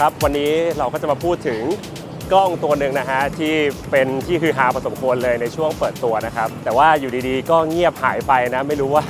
ครับวันนี้เราก็จะมาพูดถึงกล้องตัวหนึ่งนะฮะที่เป็นที่คือฮาพอสมควรเลยในช่วงเปิดตัวนะครับ แต่ว่าอยู่ดีๆ ก็เงียบหายไปนะไม่รู้ว่า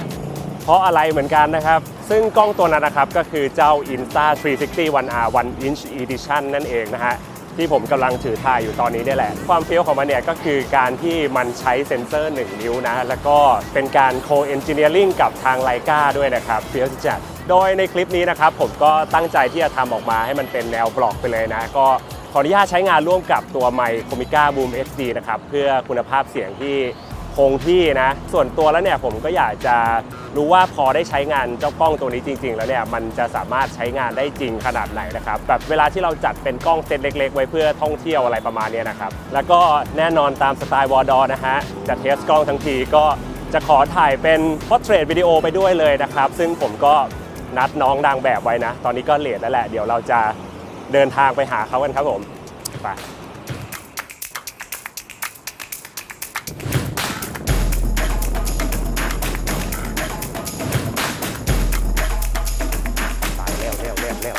เพราะอะไรเหมือนกันนะครับ ซึ่งกล้องตัวนั้นนะครับก็คือเจ้า Insta 360 One R 1 Inch Edition นั่นเองนะฮะที่ผมกำลังถือถ่ายอยู่ตอนนี้นี่แหละ ความเฟี้ยวของมันเนี่ยก็คือการที่มันใช้เซ็นเซอร์ 1 นิ้วนะแล้วก็เป็นการโคเอนจิเนียริงกับทางไลกาด้วยนะครับเฟี้ยวจัด โดยในคลิปนี้นะครับผมก็ตั้งใจที่จะทำออกมาให้มันเป็นแนวบล็อกไปเลยนะ ก็ขออนุญาตใช้งานร่วมกับตัวไมค์โคมิก้าบูม HD นะครับ เพื่อคุณภาพเสียงที่คงที่นะ ส่วนตัวแล้วเนี่ยผมก็อยากจะรู้ว่าพอได้ใช้งานเจ้ากล้องตัวนี้จริง ๆ แล้วเนี่ยมันจะสามารถใช้งานได้จริงขนาดไหนนะครับแบบเวลาที่เราจัดเป็นกล้องเซตเล็ก ๆ ไว้เพื่อท่องเที่ยวอะไรประมาณนี้นะครับแล้วก็แน่นอนตามสไตล์วอร์ดอนะฮะจะเทสกล้องทั้งทีก็จะขอถ่ายเป็นพอร์เทรตวิดีโอไปด้วยเลยนะครับ ซึ่งผมก็ นัดน้องนางแบบไว้นะ ตอนนี้ก็เลทแล้วแหละ เดี๋ยวเราจะเดินทางไปหาเขากันครับผมไปตายเร็วเร็วเร็วเร็ว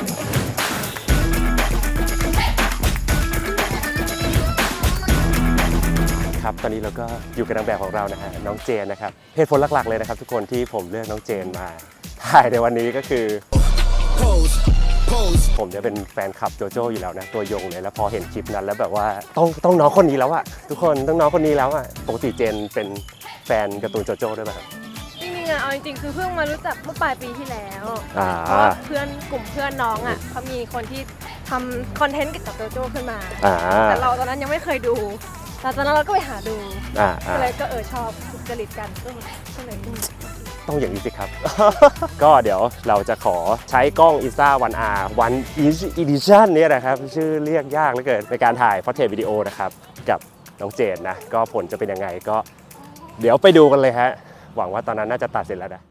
ครับตอนนี้เราก็อยู่กับนางแบบของเรานะฮะน้องเจนนะครับเหตุผลหลักๆเลยนะครับ ทุกคนที่ผมเลือกน้องเจนมา ถ่ายในวันนี้ก็คือ Pose, pose. ผมจะเป็นแฟนคลับโจโจ้อยู่แล้วนะ ตัวยงเลย แล้วพอเห็นคลิปนั้นแล้วแบบว่าต้องต้องน้องคนนี้แล้วอะทุกคนต้องน้องคนนี้แล้วอะปกติเจนเป็นแฟนการ์ตูนโจโจ้ด้วยป่ะครับ จริงๆอะเอาจริงๆคือเพิ่งมารู้จักเมื่อปลายปีที่แล้วอ่า เพราะว่าเพื่อนกลุ่มเพื่อนน้องอะเขามีคนที่ทำคอนเทนต์เกี่ยวกับโจโจ้ขึ้นมา อ่าแต่เราตอนนั้นยังไม่เคยดูแต่ตอนนั้นเราก็ไปหาดู อ่าอ่าก็เลยก็เออชอบถูกจริตกันก็ก็เลยอืม ต้องอย่างนี้สิครับ ก็เดี๋ยวเราจะขอใช้กล้อง Insta 1 R 1 Inch Edition เนี่ยนะครับ ชื่อเรียกยากเหลือเกินในการถ่ายพอเทวิดีโอนะครับ กับน้องเจนนะ ก็ผลจะเป็นยังไงก็ เดี๋ยวไปดูกันเลยฮะ หวังว่าตอนนั้นน่าจะตัดเสร็จแล้วนะ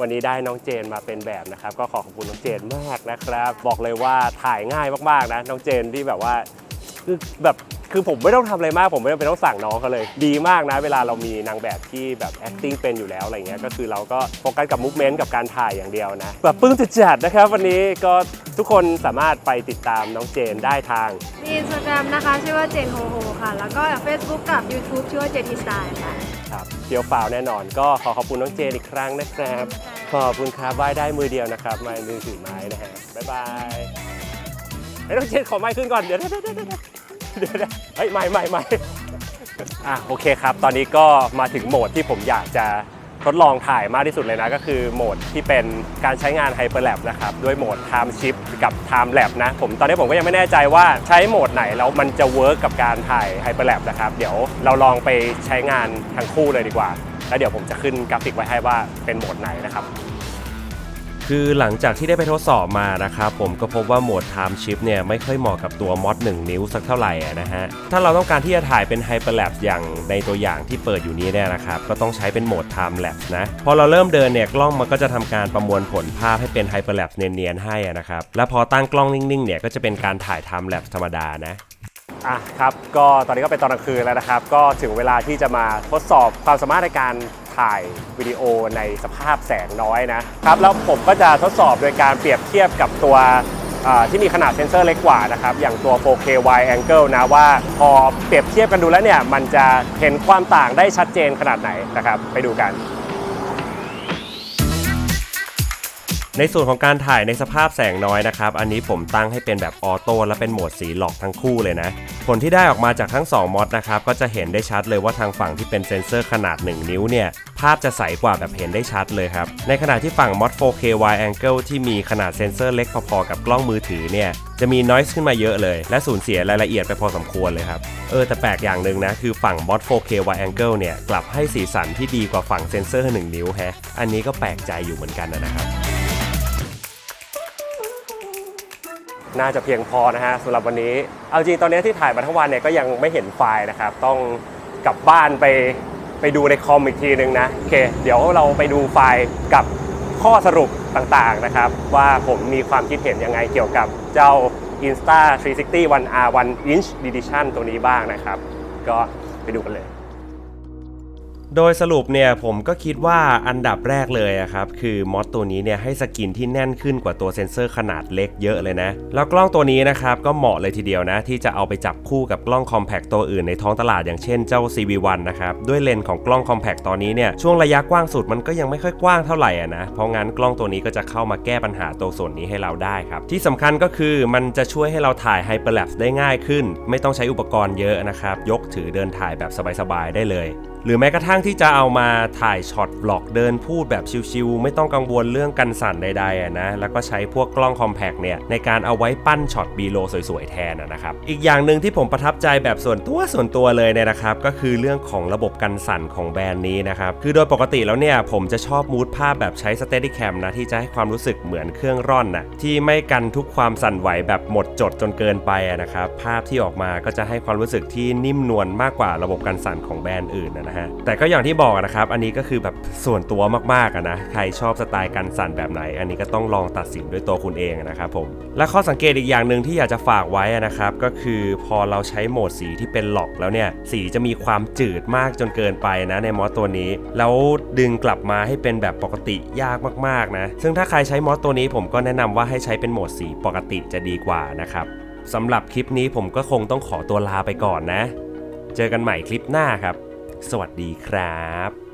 วันนี้ได้น้องเจนมาเป็นแบบนะครับ ก็ขอขอบคุณน้องเจนมากนะครับ บอกเลยว่าถ่ายง่ายมากๆนะ น้องเจนที่แบบว่าคือแบบคือผมไม่ต้องทำอะไรมากผมไม่จำเป็นต้องสั่งน้องเขาเลย ดีมากนะ เวลาเรามีนางแบบที่แบบ acting เป็นอยู่แล้วอะไรเงี้ยก็คือเราก็โฟกัสกับ movement กับการถ่ายอย่างเดียวนะแบบปลื้มจัดๆนะครับ วันนี้ก็ทุกคนสามารถไปติดตามน้องเจนได้ทางมีอินสตาแกรมนะคะชื่อว่าเจนโฮโฮค่ะ แล้วก็ Facebook กับ YouTube ชื่อว่าเจนทีสไตล์ค่ะ เดียวเปล่าแน่นอน ก็ขอขอบคุณน้องเจนอีกครั้งนะครับ ขอบคุณครับไหว้ได้มือเดียวนะครับไม้มือถือไม้นะฮะบ๊ายบายไอ้น้องเจนขอไม้ขึ้นก่อนเดี๋ยวเดี๋ยวเดี๋ยวเดี๋ยวเดี๋ยวเดี๋ยวเฮ้ยไม่ไม่ไม่อะโอเคครับ ตอนนี้ก็มาถึงโหมดที่ผมอยากจะ ทดลองถ่ายมากที่สุดเลยนะ ก็คือโหมดที่เป็นการใช้งาน Hyperlap นะครับ ด้วยโหมด Time Shift กับ Time Lap นะ ผมตอนนี้ผมก็ยังไม่แน่ใจว่าใช้โหมดไหนแล้วมันจะเวิร์กกับการถ่าย Hyperlap นะครับ เดี๋ยวเราลองไปใช้งานทั้งคู่เลยดีกว่า แล้วเดี๋ยวผมจะขึ้นกราฟิกไว้ให้ว่าเป็นโหมดไหนนะครับ คือหลังจากที่ได้ไปทดสอบมานะครับผมก็พบว่าโหมด Time Shift เนี่ยไม่ค่อยเหมาะกับตัวมอด1นิ้วสักเท่าไหร่นะฮะ ถ้าเราต้องการที่จะถ่ายเป็น Hyperlapse อย่างในตัวอย่างที่เปิดอยู่นี้เนี่ยนะครับ ก็ต้องใช้เป็นโหมด Time Lapse นะ พอเราเริ่มเดินเนี่ยกล้องมันก็จะทำการประมวลผลภาพให้เป็น Hyperlapse เนียนๆให้นะครับ และพอตั้งกล้องนิ่งๆเนี่ยก็จะเป็นการถ่าย Time Lapse ธรรมดานะอะครับก็ตอนนี้ก็เป็นตอนกลางคืนแล้วนะครับ ก็ถึงเวลาที่จะมาทดสอบความสามารถในการ ถ่ายวิดีโอในสภาพแสงน้อยนะครับแล้วผมก็จะทดสอบโดยการเปรียบเทียบกับตัวที่มีขนาดเซนเซอร์เล็กกว่านะครับ อย่างตัว 4K wide angle นะว่าพอเปรียบเทียบกันดูแล้วเนี่ย มันจะเห็นความต่างได้ชัดเจนขนาดไหนนะครับ ไปดูกัน ในส่วนของการถ่ายในสภาพแสงน้อยนะครับ อันนี้ผมตั้งให้เป็นแบบออโต้และเป็นโหมดสีหลอกทั้งคู่เลยนะ ผลที่ได้ออกมาจากทั้ง 2มอดนะครับ ก็จะเห็นได้ชัดเลยว่าทางฝั่งที่เป็นเซ็นเซอร์ขนาด 1 นิ้วเนี่ย ภาพจะใสกว่าแบบเห็นได้ชัดเลยครับ ในขณะที่ฝั่งมอด 4K wide angle ที่มีขนาดเซ็นเซอร์เล็กพอๆกับกล้องมือถือเนี่ยจะมี noise ขึ้นมาเยอะเลย และสูญเสียรายละเอียดไปพอสมควรเลยครับ เออ แต่แปลกอย่างหนึ่งนะ คือฝั่ง mod 4K wide angle เนี่ย กลับให้สีสันที่ดีกว่าฝั่งเซ็นเซอร์ 1 นิ้วแฮะ อันนี้ก็แปลกใจอยู่เหมือนกันนะครับ น่าจะเพียงพอนะฮะสำหรับวันนี้ เอาจริงตอนนี้ที่ถ่ายมาทั้งวันเนี่ยก็ยังไม่เห็นไฟล์นะครับ ต้องกลับบ้านไปไปดูในคอมอีกทีนึงนะโอเค เดี๋ยวเราไปดูไฟล์กับข้อสรุปต่างๆนะครับ ว่าผมมีความคิดเห็นยังไงเกี่ยวกับเจ้า Insta 360 One R 1 Inch Edition ตัวนี้บ้างนะครับ ก็ไปดูกันเลย โดยสรุปเนี่ยผมก็คิดว่าอันดับแรกเลยอะครับ คือมอดตัวนี้เนี่ยให้สกินที่แน่นขึ้นกว่าตัวเซ็นเซอร์ขนาดเล็กเยอะเลยนะ แล้วกล้องตัวนี้นะครับก็เหมาะเลยทีเดียวนะ ที่จะเอาไปจับคู่กับกล้องคอมแพคตัวอื่นในท้องตลาดอย่างเช่นเจ้า CV1 นะครับ ด้วยเลนส์ของกล้องคอมแพคตอนนี้เนี่ยช่วงระยะกว้างสุดมันก็ยังไม่ค่อยกว้างเท่าไหร่อะนะ เพราะงั้นกล้องตัวนี้ก็จะเข้ามาแก้ปัญหาตัวส่วนนี้ให้เราได้ครับที่สำคัญก็คือมันจะช่วยให้เราถ่ายไฮเปอร์แลปได้ง่ายขึ้น ไม่ต้องใช้อุปกรณ์เยอะนะครับยกถือเดินถ่ายแบบสบายๆได้เลยหรือแม้กระทั่งที่จะเอามาถ่ายช็อตบล็อกเดินพูดแบบชิวๆไม่ต้องกังวลเรื่องกันสั่นใดๆอะนะ แล้วก็ใช้พวกกล้องคอมแพกเนี่ย ในการเอาไว้ปั้นช็อตบีโลสวยๆแทนนะครับ อีกอย่างหนึ่งที่ผมประทับใจแบบส่วนตัวส่วนตัวเลยเนี่ยนะครับ ก็คือเรื่องของระบบกันสั่นของแบรนด์นี้นะครับ คือโดยปกติแล้วเนี่ยผมจะชอบมูดภาพแบบใช้ Steadicam นะที่จะให้ความรู้สึกเหมือนเครื่องร่อนนะที่ไม่กันทุกความสั่นไหวแบบหมดจดจนเกินไปนะครับภาพที่ออกมาก็จะให้ความรู้สึกที่นิ่มนวลมากกว่าระบบกันสั่นของแบรนด์อื่นนะฮะแต่ก็อย่างที่บอกนะครับ อันนี้ก็คือแบบส่วนตัวมากๆนะใครชอบสไตล์กันสั่นแบบไหน อันนี้ก็ต้องลองตัดสินด้วยตัวคุณเองนะครับผมและข้อสังเกตอีกอย่างหนึ่งที่อยากจะฝากไว้นะครับก็คือพอเราใช้โหมดสีที่เป็นหลอกแล้วเนี่ยสีจะมีความจืดมากจนเกินไปนะในมอสตัวนี้ แล้วดึงกลับมาให้เป็นแบบปกติยากมากๆนะซึ่งถ้าใครใช้มอสตัวนี้ผมก็แนะนำว่าให้ใช้เป็นโหมดสีปกติจะดีกว่านะครับสำหรับคลิปนี้ผมก็คงต้องขอตัวลาไปก่อนนะ เจอกันใหม่คลิปหน้าครับ สวัสดีครับ